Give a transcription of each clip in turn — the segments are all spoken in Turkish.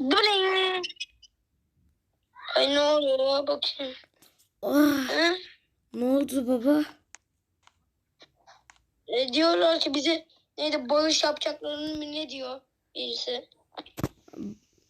Bling. Ay ne oluyor bakayım. Hı? ne oldu baba? E, diyorlar ki bize neydi bağış yapacaklarını mı ne diyor birisi.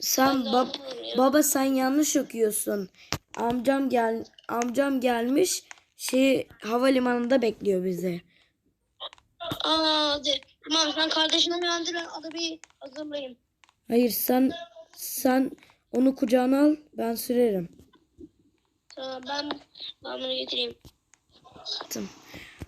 Sen de bab ya. baba sen yanlış okuyorsun. Amcam gel amcam gelmiş şey havalimanında bekliyor bizi. Aa hadi. Tamam sen kardeşini uyandır ben arabayı hazırlayayım. Hayır sen sen onu kucağına al ben sürerim. Tamam ben, ben bunu getireyim. Tamam.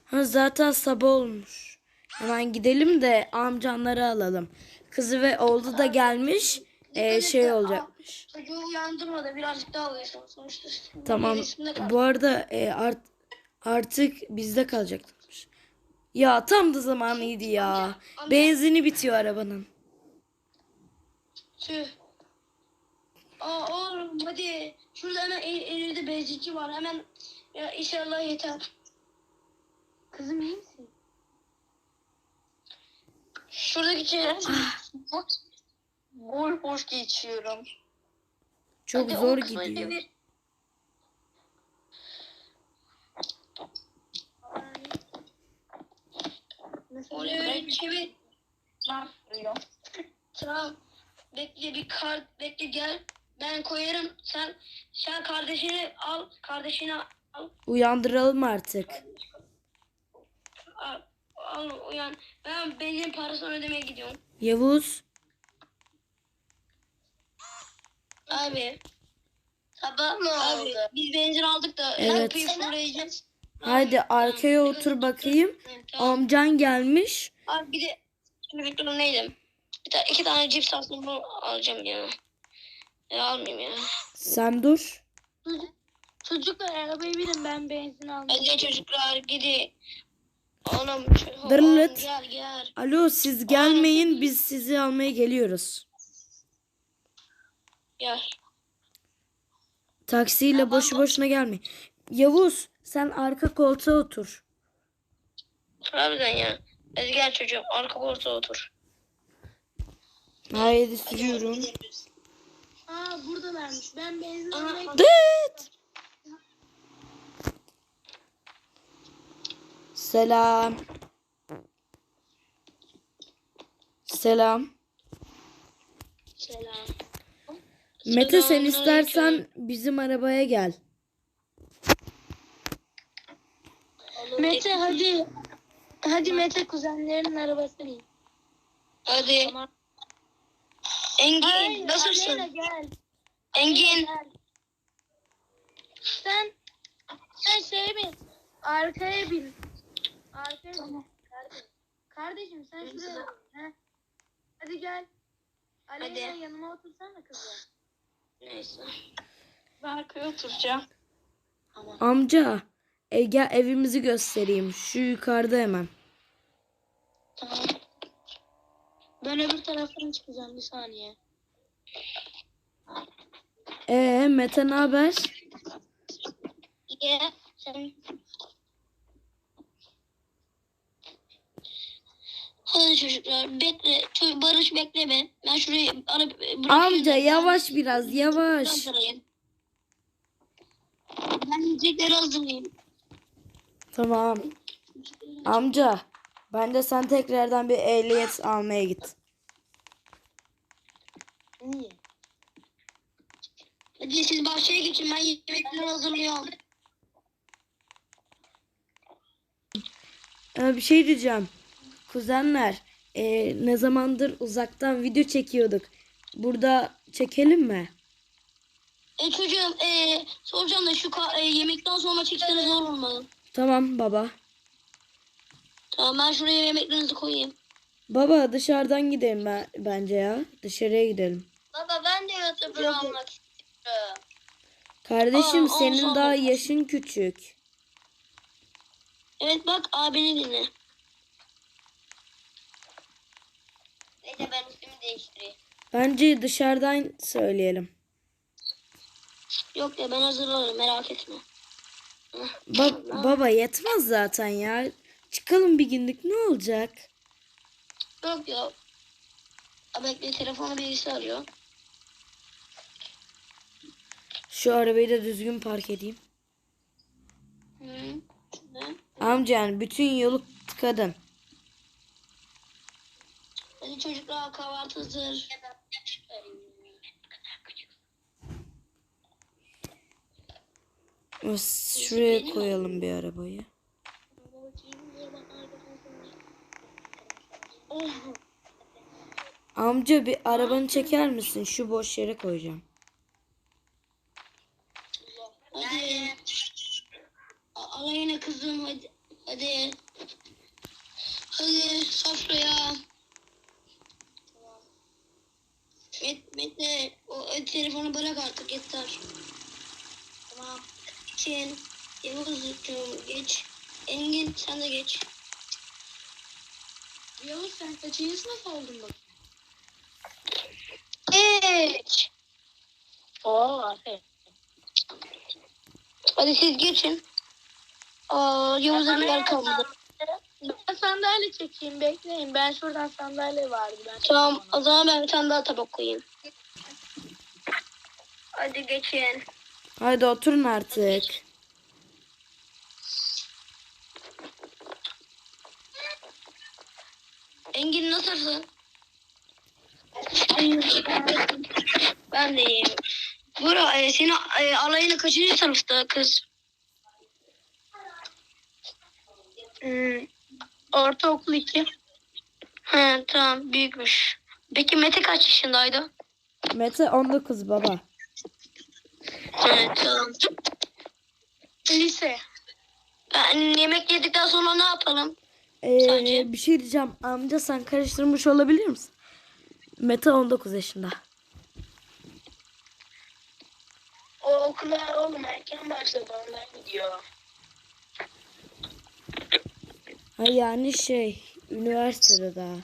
Ha zaten sabah olmuş. Hemen gidelim de amcanları alalım. Kızı ve oğlu da gelmiş. Ee, şey olacakmış. Çocuğu uyandırma da birazcık daha uyusun. Sonuçta Tamam. Bu arada e, art, artık bizde kalacakmış. Ya tam da zamanıydı ya. Benzini bitiyor arabanın. Tüh. Aa oğlum hadi. Şurada hemen el, elinde benzinci var. Hemen ya inşallah yeter. Kızım iyi misin? Şuradaki şeyler boş boş geçiyorum. Çok Hadi zor gidiyor. çevir. Oraya çevir. Tamam. Bekle bir kart bekle gel. Ben koyarım. Sen sen kardeşini al. Kardeşini al. Uyandıralım artık. Al, al uyan. Ben benzin parasını ödemeye gidiyorum. Yavuz. Abi. Sabah mı Abi, biz benzin aldık da Evet. fırlayacağız. Haydi arkaya otur bakayım. Tamam. Amcan gelmiş. Abi bir de şimdi bir durum neydi? Bir tane, iki tane cips alsın bunu alacağım ya. Ya almayayım ya. Sen dur. Çocuklar arabayı binin ben benzin almayayım. Hadi çocuklar gidin. Oğlum, oğlum gel gel. Alo siz gelmeyin biz sizi almaya geliyoruz. Gel. Taksiyle boşu boşuna gelmeyin. Yavuz sen arka koltuğa otur. Harbiden ya. Hadi gel çocuğum arka koltuğa otur. Haydi sürüyorum. Aa buradalarmış. Ben benzin almaya Dıt. Selam. Selam. Selam. Mete sen istersen bizim arabaya gel. Mete hadi. Hadi Mete kuzenlerin arabasına bin. Hadi. Engin nasılsın? gel. Engin. Sen sen şey bin. Arkaya bin. Arkaya bin. Kardeşim. Kardeşim sen şuraya bin. Heh. Hadi gel. Aleyna Hadi. yanıma otursana kızım. Neyse. Ben arkaya oturacağım. Amca e, gel evimizi göstereyim. Şu yukarıda hemen. Tamam. Ben öbür taraftan çıkacağım bir saniye. Ee Mete ne haber? İyi. Sen... Hadi çocuklar bekle. Çocuk Barış bekleme. Ben şurayı ara bırakıyorum. Amca yavaş biraz yavaş. Ben yiyecekleri hazırlayayım. Tamam. Amca ben de sen tekrardan bir ehliyet almaya git. Niye? Hadi siz bahçeye geçin ben yemekleri hazırlıyorum. Ee, bir şey diyeceğim. Kuzenler e, ne zamandır uzaktan video çekiyorduk. Burada çekelim mi? E çocuğum e, soracağım da şu ka- e, yemekten sonra çekseniz zor olmalı. Tamam baba. Tamam ben şuraya yemeklerinizi koyayım. Baba dışarıdan gidelim ben, bence ya. Dışarıya gidelim. Baba ben de YouTuber olmak istiyorum. Kardeşim Aa, senin daha yaşın küçük. Evet bak abini dinle. Neyse ben üstümü değiştireyim. Bence dışarıdan söyleyelim. Yok ya ben hazırlarım merak etme. Ba- baba yetmez zaten ya. Çıkalım bir günlük ne olacak? Yok ya. Aa, Bekle telefonu birisi arıyor. Şu arabayı da düzgün park edeyim. Hı. Ne? Amca yani bütün yolu tıkadın. Hadi çocuklar kahvaltı hazır. Şuraya koyalım bir arabayı. Oh. Amca bir arabanı çeker misin? Şu boş yere koyacağım. Hadi. A- Alayına kızım hadi. Hadi. Hadi sofraya. Met, Mete o e, telefonu bırak artık yeter. Tamam. Çin. Yavuz geç. Engin sen de geç. Yavuz sen kaçıncı sınıf oldun bak? Geç. Oo aferin. Hadi siz geçin. Aa, Yavuz'a bir yer kalmadı. Ben sandalye çekeyim bekleyin. Ben şuradan sandalye vardı. Ben Tamam o zaman ben bir tane daha tabak koyayım. Hadi geçin. Haydi oturun artık. Engin nasılsın? ben de iyiyim. Bura e, seni e, alayına kaçıncı sınıfta kız? Hmm, ortaokul 2. He tamam büyükmüş. Peki Mete kaç yaşındaydı? Mete 19 baba. He tamam. Lise. Ben yemek yedikten sonra ne yapalım? Ee, Sence? bir şey diyeceğim. Amca sen karıştırmış olabilir misin? Mete 19 yaşında. O okula oğlum erken başladı ondan gidiyor. Ha yani şey üniversitede daha.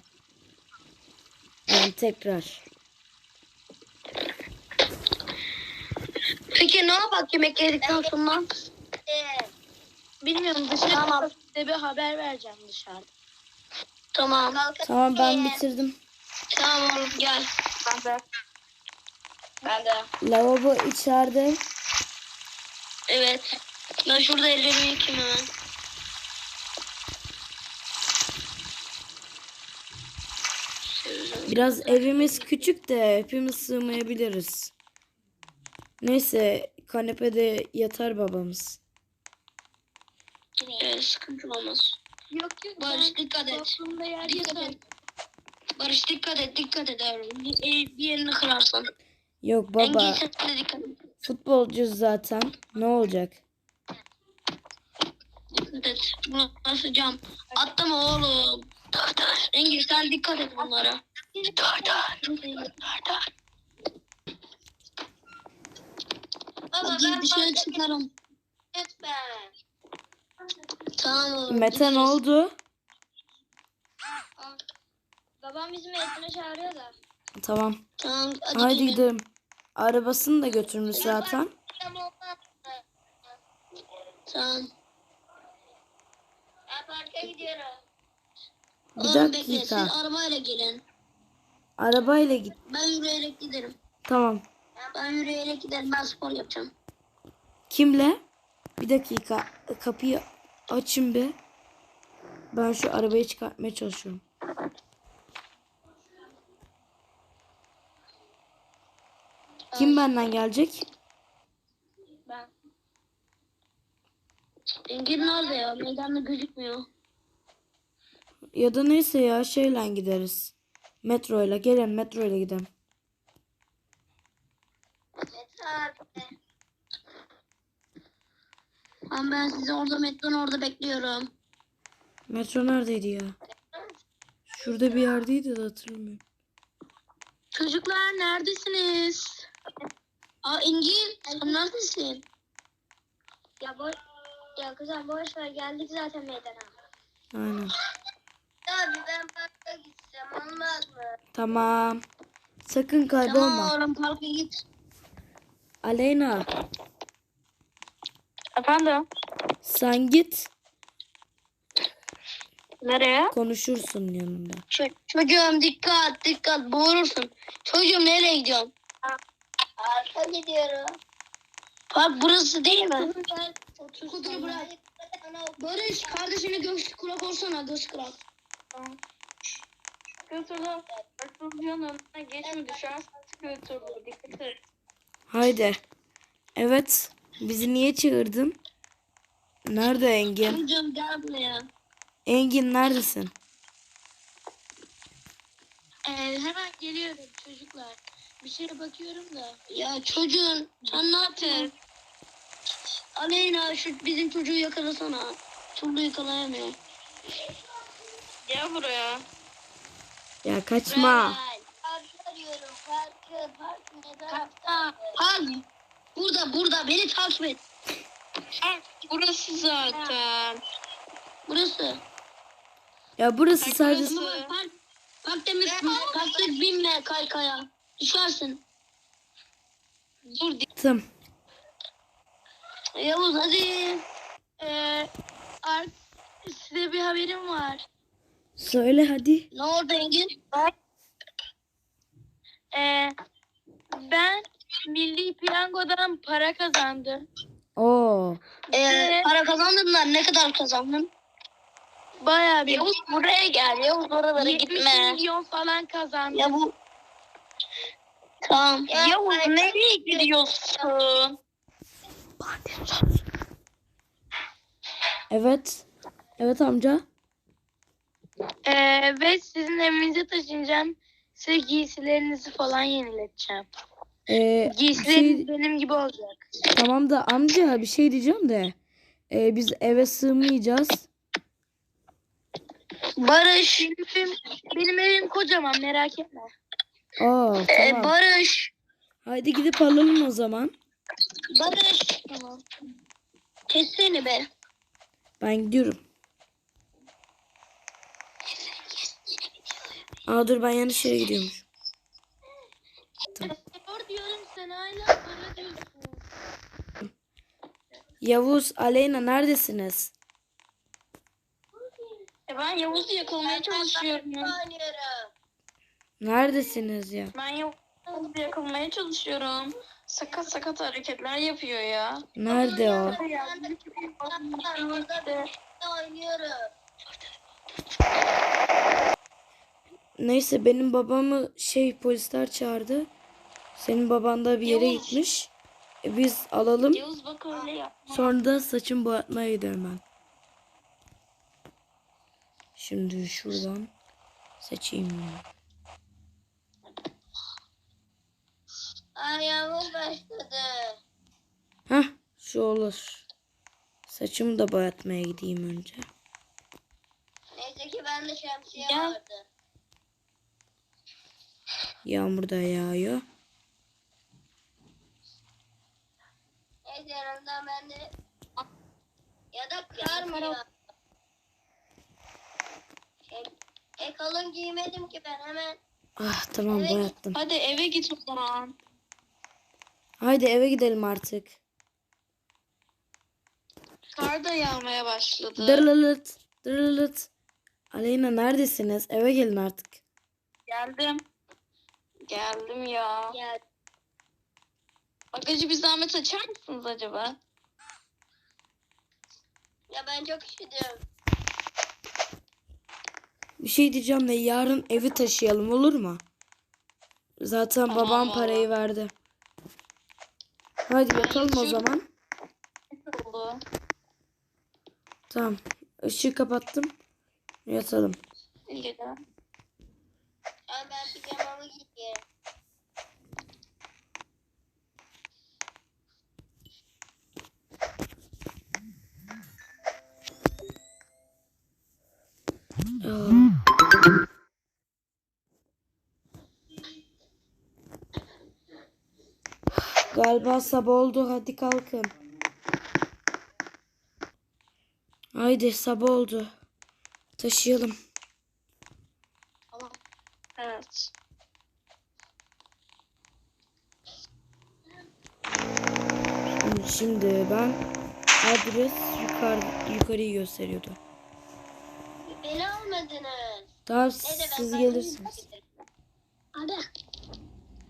Yani tekrar. Peki ne yapak yemek yedikten sonra? Bilmiyorum dışarı Tamam. size bir haber vereceğim dışarıda. Tamam. Tamam ben bitirdim. Tamam oğlum gel. Ben de. Ben de. Lavabo içeride. Evet. Ben şurada ellerimi yıkayayım hemen. Biraz evimiz küçük de hepimiz sığmayabiliriz. Neyse kanepede yatar babamız. Evet, sıkıntı olmaz. Yok yok. Barış dikkat et. Toplumda yer Dikkat et. Barış dikkat et, dikkat et yavrum. Bir, el- bir yerini kırarsan. Yok baba sen de dikkat et. futbolcuyuz zaten. Ne olacak? Dikkat et. Burası cam. Atlama oğlum. Dur dur. Engin sen dikkat et bunlara. Baba ben dışarı çıkarım. Lütfen. Tamam oğlum. Mete ne oldu? Babam bizim eğitime çağırıyor da. Tamam. Tamam hadi, Haydi gidelim. Arabasını da götürmüş zaten. Tamam. Ben parka gidiyorum. Bir Oğlum bekle siz dakika. arabayla gelin. Arabayla git. Ben yürüyerek giderim. Tamam. Ben yürüyerek giderim. Ben spor yapacağım. Kimle? Bir dakika. Kapıyı açın bir. Ben şu arabayı çıkartmaya çalışıyorum. Kim benden gelecek? Ben. Engin nerede ya? Meydanda gözükmüyor. Ya da neyse ya şeyle gideriz. Metro ile. Gelin metro ile gidelim. Ben, ben sizi orada metronun orada bekliyorum. Metro neredeydi ya? Şurada bir yerdeydi de hatırlamıyorum. Çocuklar neredesiniz? Aa Engin sen neredesin? Ya boş ya kızım boş ver geldik zaten meydana. Aynen. Abi ben mı? Tamam. Sakın kaybolma. Tamam oğlum parka git. Aleyna Efendim? sen git. Nereye? Konuşursun yanında. Ç- çocuğum dikkat dikkat boğulursun. Çocuğum nereye gidiyorsun? Parka gidiyorum. Bak burası değil mi? Sen. bırak. Barış kardeşini göğüs kulak olsana göğüs kulak. Götürdüm. Götürdüğün önüne geçme düşersen götürdüm. Dikkat et. Haydi. Evet. Bizi niye çağırdın? Nerede Engin? Amcam gel buraya. Engin neredesin? Ee, hemen geliyorum çocuklar. Bir şeye bakıyorum da. Ya çocuğun sen ne yaptın? Aleyna şu bizim çocuğu yakalasana. Türlü yakalayamıyor. Gel buraya. Ya kaçma. Park. Burada burada beni takip et. Burası zaten. Burası. Ya burası sadece burası. Park. Park demişsin. Parkta binme kaykaya. Düşersin. Dur Tım. Yavuz hadi. Ee, size bir haberim var. Söyle hadi. Ne oldu Engin? Ee, ben Milli Piyango'dan para kazandım. Oo. Ee, para kazandın da ne kadar kazandın? Bayağı bir Yavuz buraya gel. Yavuz oralara 70 gitme. milyon falan kazandım. Ya bu Tamam. Yavuz nereye gidiyorsun? Evet. Evet amca. Ee, ve sizin evinize taşınacağım. Size giysilerinizi falan yenileteceğim. Ee, bir Giysileriniz şey, benim gibi olacak. tamam da amca bir şey diyeceğim de. Ee, biz eve sığmayacağız. Barış. Benim benim evim kocaman merak etme. Aa Ee, tamam. Barış. Haydi gidip alalım o zaman. Barış. Kessene be. Ben gidiyorum. Aa dur ben yanlış yere gidiyormuş. Tamam. Sor diyorum sen hala para diyorsun. Yavuz, Aleyna neredesiniz? E ben Yavuz'u yakalamaya çalışıyorum. Neredesiniz ya? Ben Yavuz'u yakalamaya çalışıyorum. Sakat sakat hareketler yapıyor ya. Nerede o? Neyse benim babamı şey polisler çağırdı. Senin baban da bir yere Yavuz. gitmiş. E, biz alalım. Yavuz bak öyle yap. Sonra da saçımı boyatmaya gidiyorum ben. Şimdi şuradan seçeyim. Ayağımı başladı. Hah şu olur. Saçımı da boyatmaya gideyim önce. Neyse ki bende şemsiye Ya. vardı. Yağmur da yağıyor. Neyse yanımda bende ya da kar mı? Şey, e kalın giymedim ki ben hemen. Ah tamam Evet. boyattım. Hadi eve git o zaman. Haydi eve gidelim artık. Kar da yağmaya başladı. Dırlılıt. Dırlılıt. Aleyna neredesiniz? Eve gelin artık. Geldim. Geldim ya. Gel. Bagajı bir zahmet açar mısınız acaba? Ya ben çok üşüdüm. Bir şey diyeceğim de yarın evi taşıyalım olur mu? Zaten Tamam babam baba. parayı verdi. Hadi yatalım o zaman. oldu? Tamam. Işığı kapattım. Yatalım. İyi geceler. Ay ben pijamamı. Aa. Galiba sabah oldu. Hadi kalkın. Haydi sabah oldu. Taşıyalım. Evet. Şimdi, şimdi ben adres yukarı yukarıyı gösteriyordu. Beni almadınız. Daha Neyse siz gelirsiniz.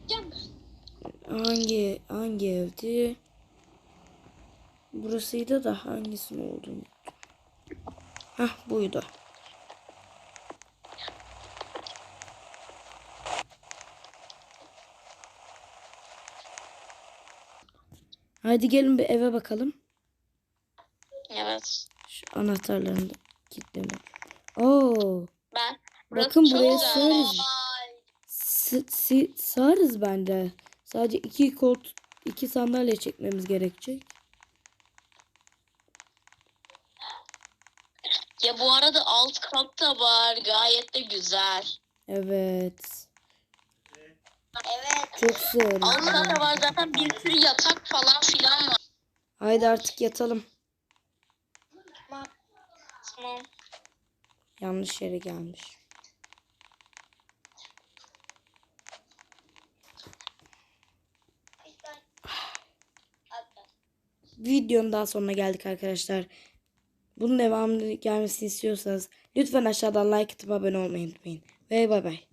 Gel. Hangi hangi evdi? burasıydı da hangisinin olduğunu. Hah buydu. Hadi gelin bir eve bakalım. Evet. Şu anahtarlarını da kilitledim. Oo, Ben. bakın buraya sığarız. S- si- sığarız bence. Sadece iki kolt, iki sandalye çekmemiz gerekecek. Ya bu arada alt kat da var. Gayet de güzel. Evet. Evet. Çok yani. katta var zaten bir sürü yatak falan filan var. Haydi artık yatalım. Tamam. Yanlış yere gelmiş. Videonun daha sonuna geldik arkadaşlar. Bunun devamını gelmesini istiyorsanız lütfen aşağıdan like atıp abone olmayı unutmayın. Ve bay bay.